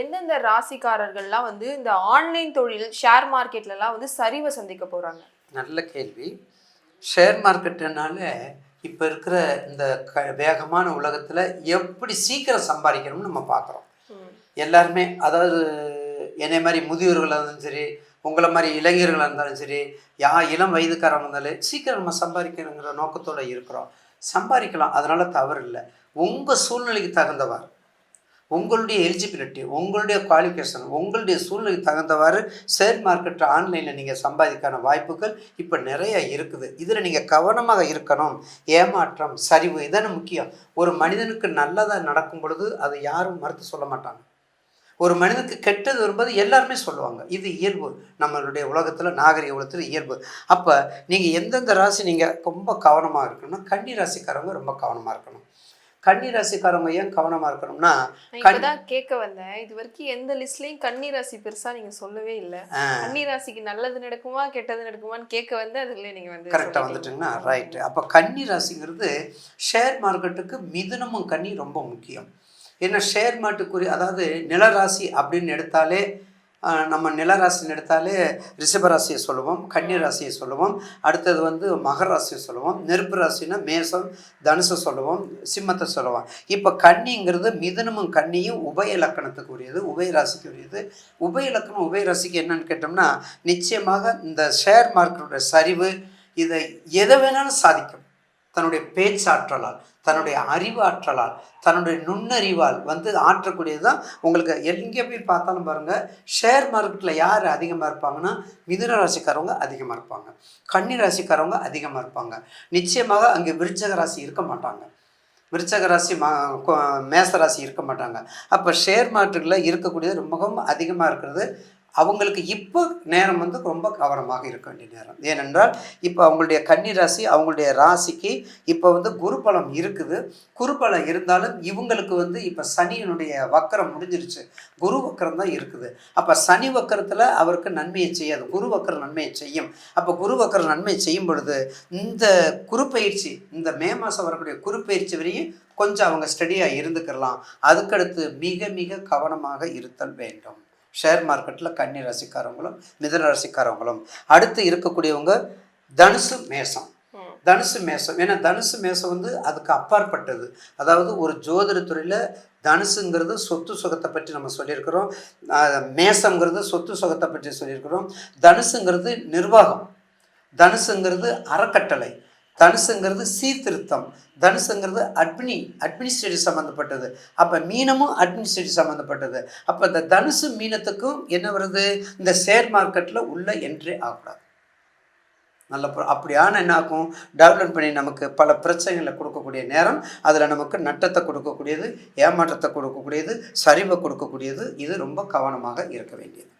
எந்தெந்த ராசிக்காரர்கள்லாம் வந்து இந்த ஆன்லைன் தொழில் ஷேர் மார்க்கெட்லலாம் வந்து சரிவை சந்திக்க போறாங்க? நல்ல கேள்வி. ஷேர் மார்க்கெட்டுனால இப்போ இருக்கிற இந்த க வேகமான உலகத்தில் எப்படி சீக்கிரம் சம்பாதிக்கணும்னு நம்ம பார்க்குறோம் எல்லாருமே அதாவது என்னை மாதிரி முதியோர்களாக இருந்தாலும் சரி உங்களை மாதிரி இளைஞர்களாக இருந்தாலும் சரி யா இளம் வயதுக்காரங்க இருந்தாலும் சீக்கிரம் நம்ம சம்பாதிக்கணுங்கிற நோக்கத்தோடு இருக்கிறோம். சம்பாதிக்கலாம் அதனால் தவறு இல்லை. உங்கள் சூழ்நிலைக்கு தகுந்தவாறு. உங்களுடைய எலிஜிபிலிட்டி உங்களுடைய குவாலிஃபிகேஷன் உங்களுடைய சூழ்நிலைக்கு தகுந்தவாறு ஷேர் மார்க்கெட் ஆன்லைனில் நீங்கள் சம்பாதிக்கான வாய்ப்புகள் இப்போ நிறைய இருக்குது. இதில் நீங்கள் கவனமாக இருக்கணும். ஏமாற்றம் சரிவு இதான முக்கியம். ஒரு மனிதனுக்கு நல்லதாக நடக்கும் பொழுது அதை யாரும் மறுத்து சொல்ல மாட்டாங்க. ஒரு மனிதனுக்கு கெட்டது வரும்போது எல்லாருமே சொல்லுவாங்க இது இயல்பு. நம்மளுடைய உலகத்தில் நாகரிக உலகத்தில் இயல்பு. அப்போ நீங்கள் எந்தெந்த ராசி நீங்கள் ரொம்ப கவனமாக இருக்கணும்னா கன்னி ராசிக்காரவங்க ரொம்ப கவனமாக இருக்கணும். கன்னி ராசிக்காரவங்க ஏன் கவனமாக இருக்கணும்னா இப்பதான் கேட்க வந்தேன். இது வரைக்கும் எந்த லிஸ்ட்லயும் கன்னி ராசி பெருசா நீங்க சொல்லவே இல்ல. கன்னி ராசிக்கு நல்லது நடக்குமா கெட்டது நடக்குமான்னு கேட்க வந்து அதுல நீங்க வந்து கரெக்டாக வந்துட்டுங்கன்னா ரைட்டு அப்போ கன்னி ராசிங்கிறது ஷேர் மார்க்கெட்டுக்கு மிதுனமும் கன்னி ரொம்ப முக்கியம். ஏன்னா ஷேர் மார்க்கெட்டுக்குரிய அதாவது நிலராசி அப்படின்னு எடுத்தாலே நம்ம நிலராசின்னு எடுத்தாலே ரிஷபராசியை சொல்லுவோம் கன்னி ராசியை சொல்லுவோம். அடுத்தது வந்து மகர ராசியை சொல்லுவோம். நெருப்பு ராசினா மேசம் தனுசு சொல்லுவோம் சிம்மத்தை சொல்லுவோம். இப்போ கன்னிங்கிறது மிதனமும் கன்னியும் உபய இலக்கணத்துக்கு உரியது உபய ராசிக்கு உரியது உபய இலக்கணம் உபய ராசிக்கு என்னன்னு கேட்டோம்னா நிச்சயமாக இந்த ஷேர் மார்க்கெட்டோட சரிவு இதை எதை வேணாலும் சாதிக்கும். தன்னுடைய பேச்சாற்றலால். தன்னுடைய அறிவாற்றலால் தன்னுடைய நுண்ணறிவால் வந்து ஆற்றக்கூடியது தான் உங்களுக்கு எங்கே போய் பார்த்தாலும் பாருங்கள் ஷேர் மார்க்கெட்டில் யார் அதிகமாக இருப்பாங்கன்னா மிதுன ராசிக்காரவங்க அதிகமாக இருப்பாங்க. கன்னி ராசிக்காரவங்க அதிகமாக இருப்பாங்க. நிச்சயமாக அங்கே விருச்சக ராசி இருக்க மாட்டாங்க. விருச்சக ராசி மா மேச ராசி இருக்க மாட்டாங்க. அப்போ ஷேர் மார்க்கெட்டில் இருக்கக்கூடியது ரொம்பவும் அதிகமாக இருக்கிறது அவங்களுக்கு இப்போ நேரம் வந்து ரொம்ப கவனமாக இருக்க வேண்டிய நேரம். ஏனென்றால் இப்போ அவங்களுடைய கன்னி ராசி அவங்களுடைய ராசிக்கு இப்போ வந்து குருபலம் இருக்குது. குருபலம் இருந்தாலும் இவங்களுக்கு வந்து இப்போ சனியினுடைய வக்கரம் முடிஞ்சிருச்சு. குரு வக்கரம் தான் இருக்குது. அப்போ சனி வக்கரத்தில் அவருக்கு நன்மையை செய்யாது. குரு வக்கரம் நன்மையை செய்யும். அப்போ குரு வக்கரம் நன்மையை செய்யும் பொழுது இந்த குறுப்பயிற்சி இந்த மே மாதம் வரக்கூடிய குறுப்பயிற்சி வரையும் கொஞ்சம் அவங்க ஸ்டடியாக இருந்துக்கிறலாம் அதுக்கடுத்து மிக மிக கவனமாக இருத்தல் வேண்டும். ஷேர் மார்க்கெட்டில் கன்னி ராசிக்காரவங்களும் மிதன ராசிக்காரவங்களும். அடுத்து இருக்கக்கூடியவங்க தனுசு மேசம். தனுசு மேசம். ஏன்னா தனுசு மேசம் வந்து அதுக்கு அப்பாற்பட்டது. அதாவது ஒரு ஜோதிட துறையில் தனுசுங்கிறது சொத்து சுகத்தை பற்றி நம்ம சொல்லியிருக்கிறோம். ஆஹ் மேசம்ங்கிறது சொத்து சுகத்தை பற்றி சொல்லியிருக்கிறோம். தனுசுங்கிறது நிர்வாகம். தனுசுங்கிறது அறக்கட்டளை. தனுசுங்கிறது சீர்திருத்தம். தனுசுங்கிறது அட்மினி அட்மினிஸ்ட்ரேட்டிவ் சம்மந்தப்பட்டது அப்போ மீனமும் அட்மினிஸ்ட்ரேட்டிவ் சம்மந்தப்பட்டது அப்போ இந்த தனுசு மீனத்துக்கும் என்ன வருது? இந்த ஷேர் மார்க்கெட்டில் உள்ள என்ட்ரி ஆகக்கூடாது. நல்ல அப்படியான என்ன ஆகும்? டெவலப் பண்ணி நமக்கு பல பிரச்சனைகளை கொடுக்கக்கூடிய நேரம். அதில் நமக்கு நட்டத்தை கொடுக்கக்கூடியது ஏமாற்றத்தை கொடுக்கக்கூடியது சரிவை கொடுக்கக்கூடியது. இது ரொம்ப கவனமாக இருக்க வேண்டியது.